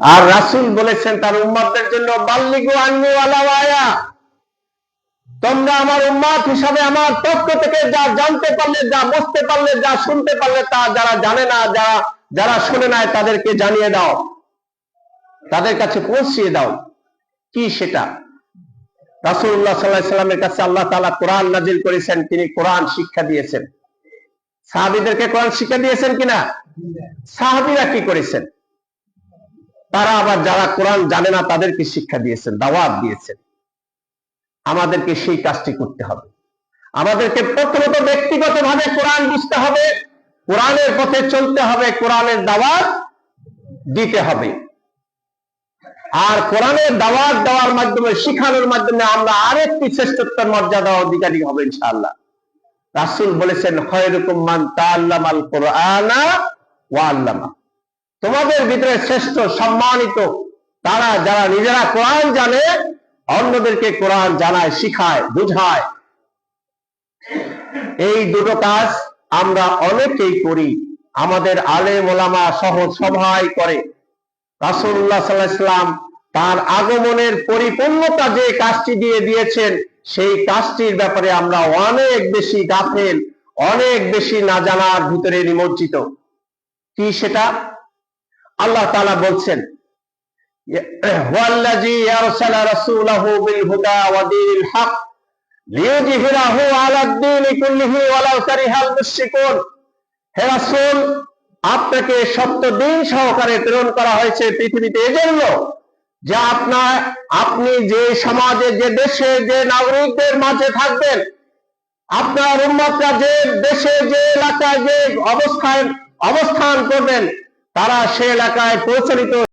আর রাসূল বলেছেন, তার উম্মতদের জন্য বাল্লিগু আন্নি ওয়ালাওয়ায়া তোমরা আমার উম্মাদ হিসাবে আমার পক্ষ থেকে যা জানতে পারলে, যা বুঝতে পারলে, যা শুনতে পারলে, তা যারা জানে না, যারা যারা শুনে নাই তাদেরকে জানিয়ে দাও। তাদের কাছে পৌঁছিয়ে দাও। কি সেটা? রাসূলুল্লাহ সাল্লাল্লাহু আলাইহি সাল্লামের কাছে আল্লাহ তাআলা কোরআন নাজিল করেছেন, তিনি কোরআন শিক্ষা দিয়েছেন। সাহাবীদেরকে কোরআন শিক্ষা দিয়েছেন কিনা? সাহাবীরা কি করেছেন? তারা আবার যারা কোরআন জানে না, তাদেরকে শিক্ষা দিয়েছেন, দাওয়াত দিয়েছেন। আমাদেরকে সেই কাজটি করতে হবে। আমাদেরকে প্রথমত ব্যক্তিগতভাবে কোরআন বুঝতে হবে, কোরআনের পথে চলতে হবে, কোরআনের দাওয়াত দিতে হবে। আর কোরআনের দাওয়াত দেওয়ার মাধ্যমে, শিখানোর মাধ্যমে আমরা আরেকটি শ্রেষ্ঠত্বের মর্যাদা অধিকারী হবে ইনশাআল্লাহ। রাসুল বলেছেন, খয়রুকুম মান তা তাআল্লামাল কুরআনা ওয়া আল্লামা। তোমাদের ভিতরে শ্রেষ্ঠ সম্মানিত তারা যারা নিজেরা কোরআন জানে, অন্যদেরকে কোরআন জানায়, শিখায়, বুঝায়। এই দুটো কাজ আমরা অনেকেই করি। আমাদের আলেম ওলামা সহ সবাই করে। আলাইহি সাল্লাম তার আগমনের পরিপূর্ণতা যে কাজটি দিয়ে দিয়েছেন, সেই কাজটির ব্যাপারে আমরা অনেক বেশি গাফেল, অনেক বেশি না জানার ভিতরে নিমজ্জিত। কি সেটা? আল্লাহ তাআলা বলছেন আপনাকে সত্য দিন সহকারে প্রেরণ করা হয়েছে পৃথিবীতে এজন্য যে আপনার, আপনি যে সমাজে, যে দেশে, যে নাগরিকদের মাঝে থাকবেন, আপনার উন্মতরা যে দেশে, যে এলাকায়, যে অবস্থায়, অবস্থান করবেন তারা সে এলাকায় প্রচলিত